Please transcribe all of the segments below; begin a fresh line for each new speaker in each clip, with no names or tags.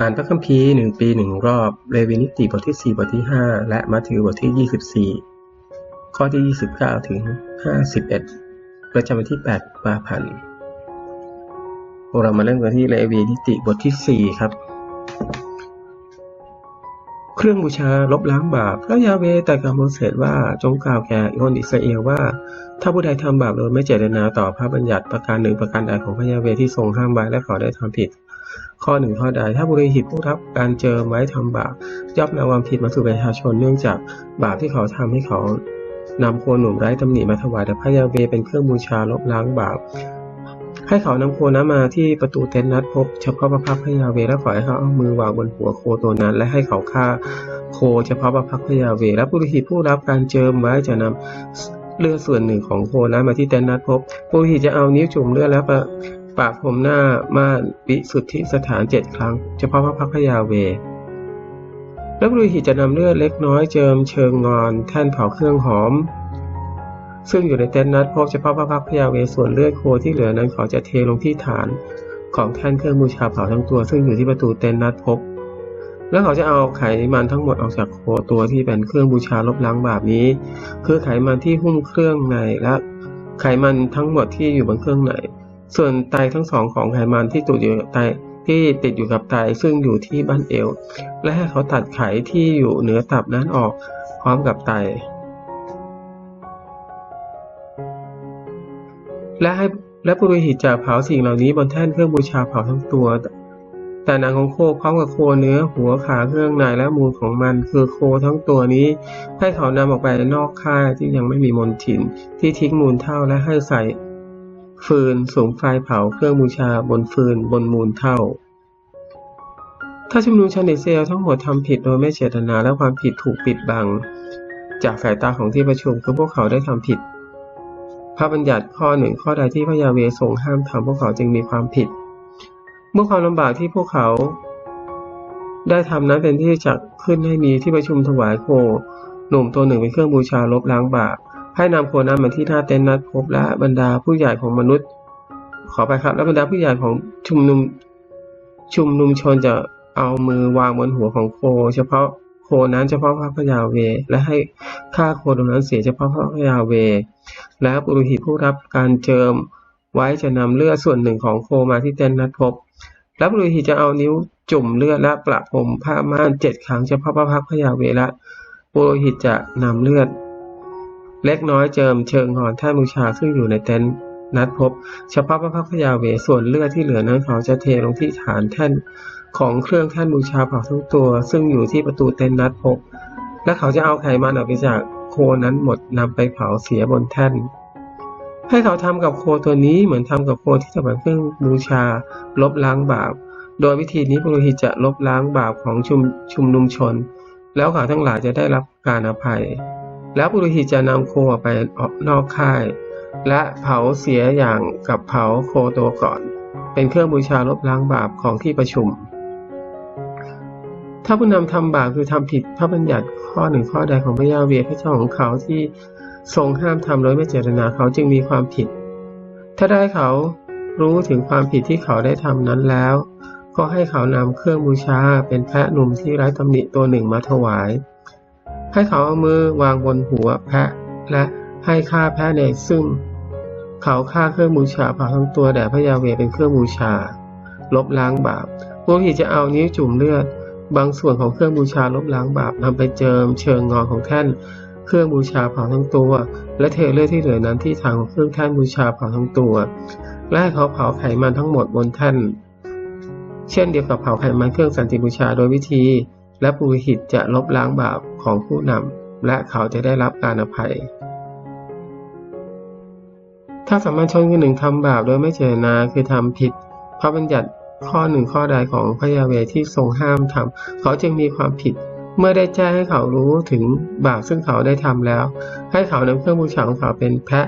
อ่านพระคัมภีร์หนึ่งปีหนึ่งรอบ เลวีนิติบทที่ 4 บทที่ 5 และมัทธิวบทที่ 24 ข้อที่ 29 ถึง 51 ประจำวันที่8กุมภาพันธ์เรามาเริ่มกันที่เลวีนิติบทที่ 4 ครับ เครื่องบูชาลบล้างบาป พระยาเวแต่กับโมเสสว่าจงกล่าวแก่คนอิสราเอลว่า ถ้าผู้ใดทำบาปโดยไม่เจตนาต่อพระบัญญัติประการหนึ่งประการใดของพระยาเวที่ทรงห้ามไว้และเขาได้ทำผิด ข้อหนึ่งข้อใด ถ้าบุริหิตผู้รับการเจอไว้ทำบาปย่อมนำความผิดมาสู่ประชาชนเนื่องจากบาปที่เขาทำให้เขานำโคหนุ่มไร้ตำหนิมาถวายแต่พระยาเวเป็นเครื่องบูชาลบล้างบาปให้เขานำโคนั้นมาที่ประตูเต็นท์นัดพบเฉพาะพระพักพระยาเวและขอให้เขาเอามือวางบนหัวโคตัวนั้น และให้เขาฆ่าโคเฉพาะพระพักพระยาเวและบริหิตผู้รับการเจิมไว้จะนำเลือดส่วนหนึ่งของโคนั้นมาที่เต็นท์นัดพบบริหิตจะเอานิ้วจุ่มเลือดแล้วประ ปากพรมหน้าม่านวิสุทธิสถานเจ็ดครั้ง เฉพาะพระพักตร์พระยาเวและบุริหิตจะนำเลือดเล็กน้อยเจิมเชิงงอนแท่นเผาเครื่องหอม ซึ่งอยู่ในเต็นท์นัดพบเฉพาะพระพักตร์พยาเวส่วนเลือดโคที่เหลือนั้นเขาจะเทลงที่ฐานของแท่นเครื่องบูชาเผาทั้งตัว ซึ่งอยู่ที่ประตูเต็นท์นัดพบ แล้วเขาจะเอาไขมันทั้งหมดออกจากโคตัวที่เป็นเครื่องบูชาลบล้างบาปนี้ คือไขมันที่หุ้มเครื่องในและไขมันทั้งหมดที่อยู่บนเครื่องใน ส่วนไตทั้งสองของไขมันที่ติดอยู่กับไตที่ติดอยู่กับไตซึ่งอยู่ที่บั้นเอว และให้เขาตัดไขที่อยู่เหนือตับนั้นออกพร้อมกับไต และให้และปุโรหิตจะเผาสิ่งเหล่านี้บนแท่นเครื่องบูชาเผาทั้งตัว แต่หนังของโคพร้อมกับโคเนื้อหัวขาเครื่องในและมูลของมัน คือโคทั้งตัวนี้ ให้เขานำออกไปนอกค่ายที่ยังไม่มีมนทินที่ทิ้งมูลเท่าและให้ใส่ ฟืนสูงไฟเผาเครื่องบูชาบนฟืนบนมูลเท่า ถ้าชุมนุมชาวเนเซลทั้งหมดทำผิดโดยไม่เจตนาและความผิดถูกปิดบัง จากสายตาของที่ประชุมคือพวกเขาได้ทำผิด พระบัญญัติข้อหนึ่งข้อใดที่พระยาเวทรงห้ามทำพวกเขาจึงมีความผิด เมื่อความลำบากที่พวกเขาได้ทำนั้นเป็นที่จะขึ้นให้มีที่ประชุมถวายโคหนุ่มตัวหนึ่งเป็นเครื่องบูชาลบล้างบาป ให้นำโคนั้นมาที่หน้าเต็นท์นัดพบและบรรดาผู้ใหญ่ของมนุษย์ ขอไปครับ และบรรดาผู้ใหญ่ของชุมนุมชุมนุมชนจะเอามือวางบนหัวของโค เฉพาะโคนั้นเฉพาะพระพยาเว และให้ฆ่าโคตรงนั้นเสียเฉพาะพระพยาเว แล้วปุโรหิตผู้รับการเจิมไว้จะนำเลือดส่วนหนึ่งของโคมาที่เต็นท์นัดพบ แล้วปุโรหิตจะเอานิ้วจุ่มเลือดและประพรมผ้าม่านเจ็ดครั้งเฉพาะพระพักพยาเวและปุโรหิตจะนำเลือด เล็กน้อยเจิมเชิงหอนท่านบูชาซึ่งอยู่ในเต็นท์นัดพบเฉพาะพระพักตร์พยาเวส่วนเลือดที่เหลือนั้นเขาจะเทลงที่ฐานแท่นของเครื่องแท่นบูชาเผาทั้งตัว ซึ่งอยู่ที่ประตูเต็นท์นัดพบ และเขาจะเอาไขมันออกไปจากโคนั้นหมดนำไปเผาเสียบนแท่น ให้เขาทำกับโคตัวนี้เหมือนทำกับโคที่ถวายเครื่องบูชา ลบล้างบาป โดยวิธีนี้ปุโรหิตจะลบล้างบาปของชุมชุมนุมชน แล้วเขาทั้งหลายจะได้รับการอภัย แล้วปุโรหิตจะนำโคออกไปออกนอกค่าย และเผาเสียอย่างกับเผาโคตัวก่อน เป็นเครื่องบูชาลบล้างบาปของที่ประชุม ถ้าผู้นำทำบาปคือทำผิดพระบัญญัติข้อหนึ่งข้อใดของพระยาเวห์พระเจ้าของเขาที่ทรงห้ามทำโดยไม่เจตนาเขาจึงมีความผิด ถ้าได้เขารู้ถึงความผิดที่เขาได้ทำนั้นแล้ว ก็ให้เขานำเครื่องบูชาเป็นแพะหนุ่มที่ไร้ตำหนิตัวหนึ่งมาถวาย ให้เขาเอามือวางบนหัวแพะ และให้ฆ่าแพะในซึ่ง เขาฆ่าเครื่องบูชาเผาทั้งตัวแด่พระยาเวเป็นเครื่องบูชา ลบล้างบาปพวกที่จะเอานิ้วจุ่มเลือด บางส่วนของเครื่องบูชาลบล้างบาปนำไปเจิมเชิงงอของแท่นเครื่องบูชาเผาทั้งตัว และเทเลือดที่เหลือนั้นที่ทางของเครื่องแท่นบูชาเผาทั้งตัวและให้เขาเผาไขมันทั้งหมดบนแท่นเช่นเดียวกับเผาไขมันเครื่องสันติบูชาโดยวิธี และปุโรหิตจะลบล้างบาปของผู้นำและเขาจะได้รับการอภัย ถ้าสามัญชนคนหนึ่งทำบาปโดยไม่เจตนาคือทำผิดพระบัญญัติข้อหนึ่งข้อใดของพระยาเวที่ทรงห้ามทำเขาจึงมีความผิด เมื่อได้แจ้งให้เขารู้ถึงบาปซึ่งเขาได้ทำแล้ว ให้เขานำเครื่องบูชาของเขาเป็นแพะ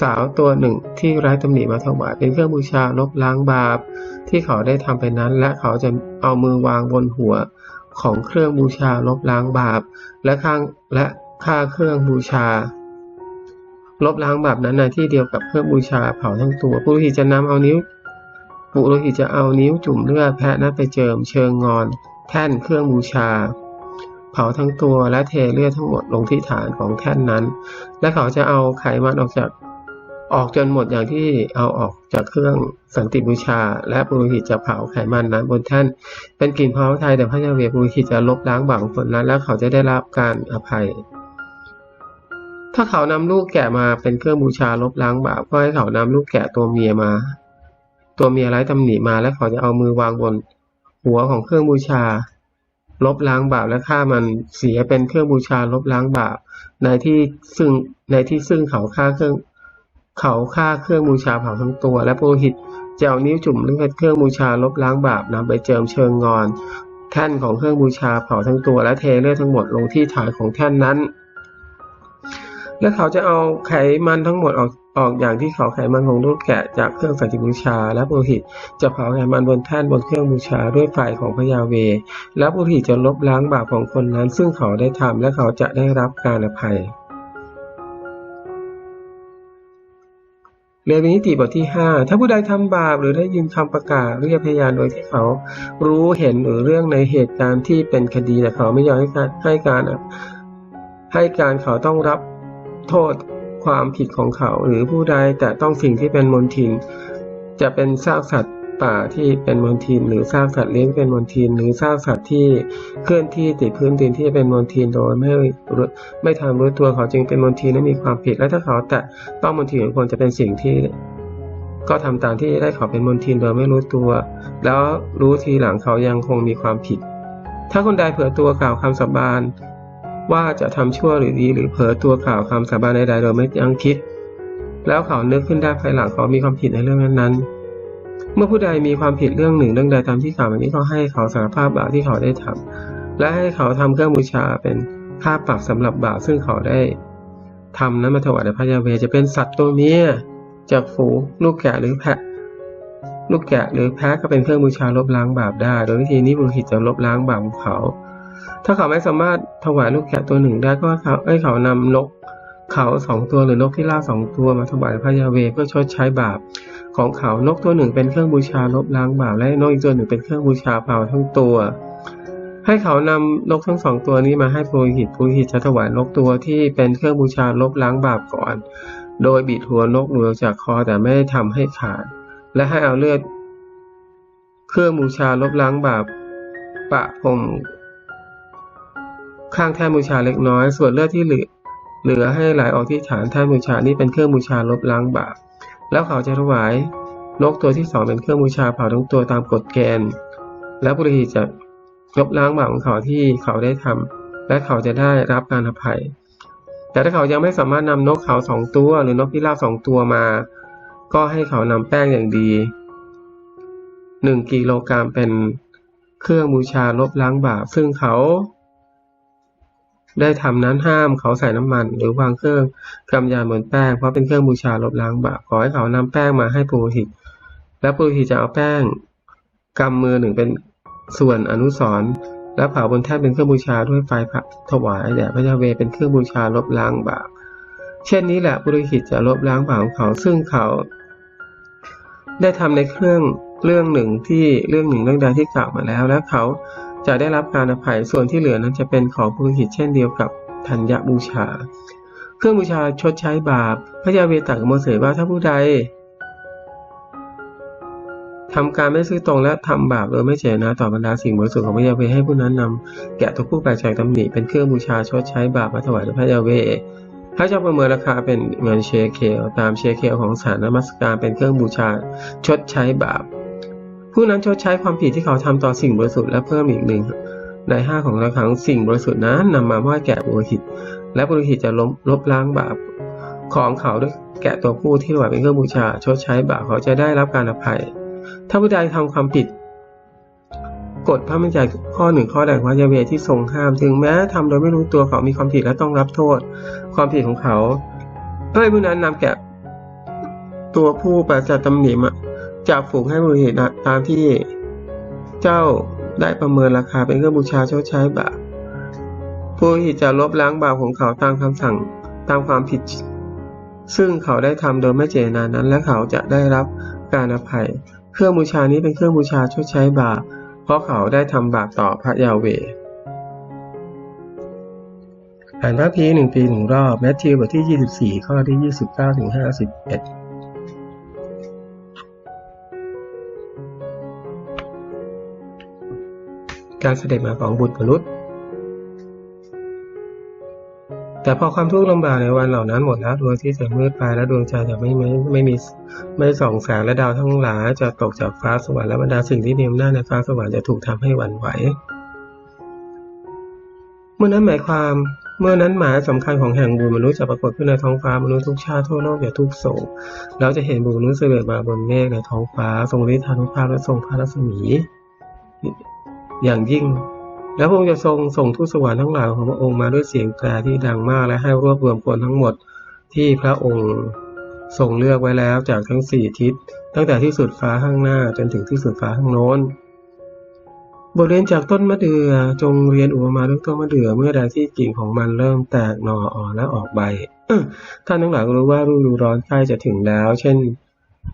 สาวตัวหนึ่งที่ไร้ตำหนิมาถวายเป็นเครื่องบูชาลบล้างบาปที่เขาได้ทำไปนั้น และเขาจะเอามือวางบนหัว ของเครื่องบูชาลบล้างบาป และข้างและค่าเครื่องบูชา ลบล้างบาปนั้นในที่เดียวกับเครื่องบูชาเผาทั้งตัวผู้ที่จะนำเอานิ้วปุโรหิตจะเอานิ้วจุ่มเลือดแพะนั้นไปเจิมเชิงงอน แท่นเครื่องบูชา เผาทั้งตัวและเทเลือดทั้งหมดลงที่ฐานของแท่นนั้น และเขาจะเอาไขมันออกจาก ออกจนหมดอย่างที่เอาออกจากเครื่องสันติบูชา และปุโรหิตจะเผาไขมันนั้นบนแท่นเป็นกลิ่นพร้อมไทยแต่พระยาเวปุโรหิตจะลบล้างบาปของคนนั้น แล้วเขาจะได้รับการอภัย ถ้าเขานำลูกแกะมาเป็นเครื่องบูชาลบล้างบาปก็ให้เขานำลูกแกะตัวเมียมา ตัวเมียไร้ตำหนิมาและเขาจะเอามือวางบน หัวของเครื่องบูชา ลบล้างบาปและฆ่ามันเสียเป็นเครื่องบูชาลบล้างบาปในที่ซึ่งในที่ซึ่งเขาฆ่าเครื่อง เขาฆ่าเครื่องบูชาเผาทั้งตัว และปุโรหิตจะเอานิ้วจุ่มเลือดเครื่องบูชาลบล้างบาปนำไปเจิมเชิงงอน แท่นของเครื่องบูชาเผาทั้งตัว และเทเลือดทั้งหมดลงที่ฐานของแท่นนั้น และเขาจะเอาไขมันทั้งหมดออกออกอย่างที่เขาไขมันของลูกแกะจากเครื่องสัจจิบูชา และปุโรหิตจะเผาไขมันบนแท่นบนเครื่องบูชาด้วยไฟของพระยาเว และปุโรหิตจะลบล้างบาปของคนนั้น ซึ่งเขาได้ทำและเขาจะได้รับการอภัย เรียนวินิติบทที่ 5 ถ้าผู้ใดทำบาปหรือได้ยินคำประกาศเรียกพยานโดยที่เขารู้เห็นหรือเรื่องในเหตุการณ์ที่เป็นคดีแต่เขาไม่ยอมให้การให้การให้การเขาต้องรับโทษความผิดของเขา หรือผู้ใดแต่ต้องสิ่งที่เป็นมลทิน จะเป็นซากสัตว์ ป่าที่เป็นมลทินหรือซากสัตว์เลี้ยงเป็นมลทินหรือซากสัตว์ที่เคลื่อนที่ติดพื้นดินที่เป็นมลทินโดยไม่รู้ไม่ทำรู้ตัวเขาจึงเป็นมลทินและมีความผิดและถ้าเขาแต่ต้องมลทินของคนจะเป็นสิ่งที่ ก็ทำตามที่ได้เขาเป็นมลทินโดยไม่รู้ตัว แล้วรู้ทีหลังเขายังคงมีความผิด ถ้าคนใดเผลอตัวกล่าวคำสาบานว่าจะทำชั่วหรือดี หรือเผลอตัวกล่าวคำสาบานใดๆโดยไม่ยังคิด แล้วเขานึกขึ้นได้ภายหลังเขามีความผิดในเรื่องนั้นๆ เมื่อผู้ใดมีความผิดเรื่องหนึ่งเรื่องใดตามที่กล่าวมานี้ก็ให้เขาสารภาพบาปที่เขาได้ทำและให้เขาทำเครื่องบูชาเป็นค่าปรับสำหรับบาปซึ่งเขาได้ทำนั้นมาถวายแด่พระยาเวจะเป็นสัตว์ตัวเมียจากฝูงลูกแกะหรือแพะ ลูกแกะหรือแพะก็เป็นเครื่องบูชาลบล้างบาปได้ โดยวิธีนี้บุรุษจะลบล้างบาปของเขา ถ้าเขาไม่สามารถถวายลูกแกะตัวหนึ่งได้ก็เขาให้เขานำนก เขาสองตัวหรือนกที่ล่าสองตัวมาถวายพระยาเวเพื่อชดใช้บาปของเขานกตัวหนึ่งเป็นเครื่องบูชาลบล้างบาปและนกอีกตัวหนึ่งเป็นเครื่องบูชาเผาทั้งตัว ให้เขานำนกทั้งสองตัวนี้มาให้ปุหิตปุหิตจะถวายนกตัวที่เป็นเครื่องบูชาลบล้างบาปก่อน โดยบิดหัวนกหลุดอจากคอแต่ไม่ได้ทำให้ขาด และให้เอาเลือด เครื่องบูชาลบล้างบาปปะพรมข้างแท่นบูชาเล็กน้อย ส่วนเลือดที่เหลือ เหลือให้ไหลออกที่ฐานท่านบูชานี้เป็นเครื่องบูชาลบล้างบาป แล้วเขาจะถวายนกตัวที่สองเป็นเครื่องบูชาเผาทั้งตัวตามกฎเกณฑ์ และปุรหิตจะลบล้างบาปของเขาที่เขาได้ทำและเขาจะได้รับการอภัย แต่ถ้าเขายังไม่สามารถนำนกเขาสองตัว หรือนกพิราบสองตัวมา ก็ให้เขานำแป้งอย่างดีหนึ่งกิโลกรัมเป็นเครื่องบูชาลบล้างบาปซึ่งเขา ได้ทำนั้นห้ามเขาใส่น้ำมัน หรือวางเครื่องกำยานบนแป้ง เพราะเป็นเครื่องบูชาลบล้างบาปขอให้เขานำแป้งมาให้ปุโรหิต และปุโรหิตจะเอาแป้งกำมือหนึ่งเป็นส่วนอนุสรณ์และเผาบนแท่นเป็นเครื่องบูชาด้วยไฟพระถวายแด่พระยาเวเป็นเครื่องบูชาลบล้างบาปเช่นนี้แหละปุโรหิตจะลบล้างบาปของเขาซึ่งเขาได้ทำในเครื่องเรื่องหนึ่งที่เรื่องหนึ่งเรื่องใดที่กล่าวมาแล้ว และเขา จะได้รับการอภัยส่วนที่เหลือนั้นจะเป็นของปุโรหิตเช่นเดียวกับธัญญบูชา เครื่องบูชาชดใช้บาป พระยาเวตักโมเสสว่าถ้าผู้ใดทำการไม่ซื่อตรงและทำบาปโดยไม่เจตนาต่อบรรดาสิ่งบริสุทธิ์ของพระยาเวให้ผู้นั้นนำแกะตัวผู้แปลกจากตำหนิเป็นเครื่องบูชาชดใช้บาปมาถวายพระยาเวพระเจ้าประเมินราคาเป็นเงินเชเคลตามเชเคลของสารนมัสการเป็นเครื่องบูชาชดใช้บาป ผู้นั้นชดใช้ความผิดที่เขาทำต่อสิ่งบริสุทธิ์และเพิ่มอีกหนึ่งในห้าของราคาของสิ่งบริสุทธิ์นั้นนำมามอบแก่บุรุหิตและบุรุหิตจะลบลบล้างบาปของเขาด้วยแกะตัวผู้ที่ถวายเป็นเครื่องบูชา ชดใช้บาปเขาจะได้รับการอภัย ถ้าผู้ใดทำความผิดกฎพระบัญญัติข้อหนึ่งข้อใดของพระยาเวที่ทรงห้าม ถึงแม้ทำโดยไม่รู้ตัวเขามีความผิดและต้องรับโทษ ความผิดของเขาให้ผู้นั้นนำแกะตัวผู้ปราศจากตำหนิมา จากฝูงให้บุรุษตามที่เจ้าได้ประเมินราคาเป็นเครื่องบูชาชดใช้บาปผู้ที่จะลบล้างบาปของเขาตามคำสั่งตามความผิด ซึ่งเขาได้ทำโดยไม่เจตนานั้น และเขาจะได้รับการอภัย เครื่องบูชานี้เป็นเครื่องบูชาชดใช้บาปเพราะเขาได้ทำบาปต่อพระยาเวอ่านพระพีหนึ่งปีหนึ่งรอบ แมทธิวบทที่ 24 ข้อที่ 29ถึง51 การเสด็จมาของบุตรมนุษย์ แต่พอความทุกข์ลำบากในวันเหล่านั้นหมดแล้วดวงที่จะมืดไปและดวงใจจะไม่ไม่ไม่มีไม่ส่องแสงและดาวทั้งหลายจะตกจากฟ้าสวรรค์และบรรดาสิ่งที่มีอำนาจในฟ้าสวรรค์จะถูกทำให้หวั่นไหว เมื่อนั้นหมายความเมื่อนั้นหมายสำคัญของแห่งบุญมนุษย์จะปรากฏขึ้นในท้องฟ้ามนุษย์ทุกชาติทั่วโลกอย่าทุกโศกเราจะเห็นบุญมนุษย์เสด็จมาบนเมฆในท้องฟ้า ทรงฤทธานุภาพและทรงพระรัศมี อย่างยิ่ง แล้วพระองค์จะทรงส่งทูตสวรรค์ทั้งหลายของพระองค์มาด้วยเสียงแตรที่ดังมากและให้รวบรวมคนทั้งหมดที่พระองค์ทรงเลือกไว้แล้วจากทั้งสี่ทิศ ตั้งแต่ที่สุดฟ้าข้างหน้าจนถึงที่สุดฟ้าข้างโน้นบทเรียนจากต้นมะเดื่อจงเรียนอุปมาเรื่องต้นมะเดื่อเมื่อใดที่กิ่งของมันเริ่มแตกหน่ออ่อนและออกใบท่านทั้งหลายรู้ว่าฤดูร้อนใกล้จะถึงแล้ว เช่น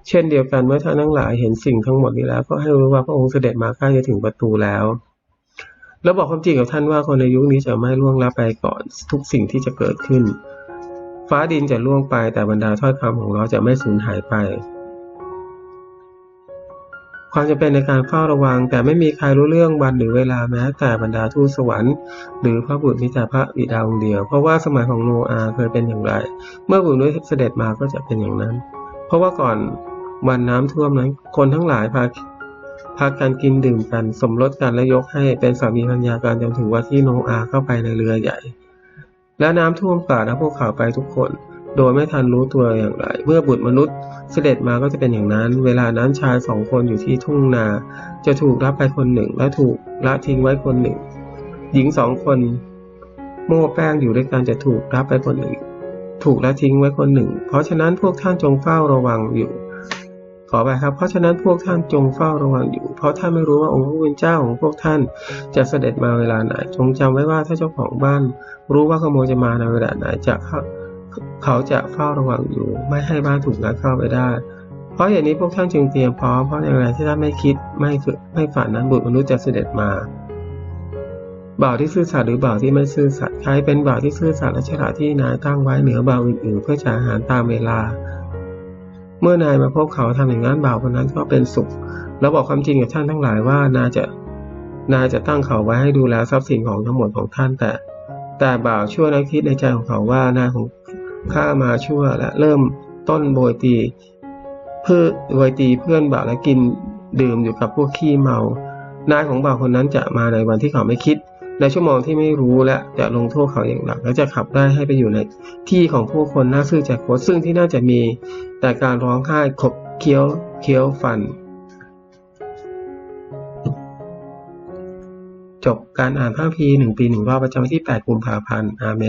เช่นเดียวกันเมื่อท่านทั้งหลายเห็นสิ่งทั้งหมดนี้แล้ว ก็ให้รู้ว่าพระองค์เสด็จมาใกล้จะถึงประตูแล้วแล้วบอกความจริงกับท่านว่าคนในยุคนี้จะไม่ล่วงลับไปก่อนทุกสิ่งที่จะเกิดขึ้น ฟ้าดินจะล่วงไปแต่บรรดาถ้อยคำของเราจะไม่สูญหายไป ความจำเป็นในการเฝ้าระวัง แต่ไม่มีใครรู้เรื่องวันหรือเวลาแม้ แต่บรรดาทูตสวรรค์ หรือพระบุตรมิจาพระบิดาองค์เดียว เพราะว่าสมัยของโนอาห์เคยเป็นอย่างไร เมื่อบุตรนุ้ยเสด็จมาก็จะเป็นอย่างนั้น เพราะว่าก่อนวันน้ำท่วมนั้นคนทั้งหลายพาพากันกินดื่มกัน สมรสกันและยกให้เป็นสามีภรรยากันจนถึงว่าที่โนอาเข้าไปในเรือใหญ่ และน้ำท่วมป่าและพวกเขาไปทุกคนโดยไม่ทันรู้ตัวอย่างไร เมื่อบุตรมนุษย์เสด็จมาก็จะเป็นอย่างนั้น เวลานั้นชายสองคนอยู่ที่ทุ่งนา จะถูกรับไปคนหนึ่ง และถูกละทิ้งไว้คนหนึ่ง หญิงสองคน โม่แป้งอยู่ด้วยกันจะถูกรับไปคนหนึ่ง ถูกและทิ้งไว้คนหนึ่ง เพราะฉะนั้นพวกท่านจงเฝ้าระวังอยู่ ขอไปครับ เพราะฉะนั้นพวกท่านจงเฝ้าระวังอยู่ เพราะท่านไม่รู้ว่าองค์พระผู้เป็นเจ้าของพวกท่านจะเสด็จมาเวลาไหน จงจำไว้ว่าถ้าเจ้าของบ้าน รู้ว่าขโมยจะมาในเวลาไหนจะเขาจะเฝ้าระวังอยู่ ไม่ให้บ้านถูกลักเข้าไปได้ เพราะอย่างนี้พวกท่านจึงเตรียมพร้อมเพราะในเวลาที่ท่านไม่คิดไม่ไม่ฝันนั้นบุตรมนุษย์จะเสด็จมา บ่าวที่ซื่อสัตย์หรือบ่าวที่ไม่ซื่อสัตย์ใครเป็นบ่าวที่ซื่อสัตย์และฉลาดที่นายตั้งไว้เหนือบ่าวอื่นๆเพื่อจะอาหารตามเวลา เมื่อนายมาพบเขาทำอย่างนั้นบ่าวคนนั้นก็เป็นสุข แล้วบอกความจริงกับท่านทั้งหลายว่านายจะนายจะตั้งเขาไว้ให้ดูแลทรัพย์สินของทั้งหมดของท่านแต่ แต่บ่าวชั่วนั้นคิดในใจของเขาว่านายของข้ามาชั่วและเริ่มต้นโบยตีเพื่อโบยตีเพื่อนบ่าวและกินดื่มอยู่กับพวกขี้เมานายของบ่าวคนนั้นจะมาในวันที่เขาไม่คิด ในชั่วโมงที่ไม่รู้และจะลงโทษเขาอย่างหนัก และจะขับได้ให้ไปอยู่ในที่ของผู้คนน่าซื่อใจโคตรซึ่งที่น่าจะมีแต่การร้องไห้ขบเคี้ยวเคี้ยวฟัน จบการอ่านภาพพีหนึ่งปีหนึ่งรอบประจำที่ 8 กุมภาพันธ์อาเมน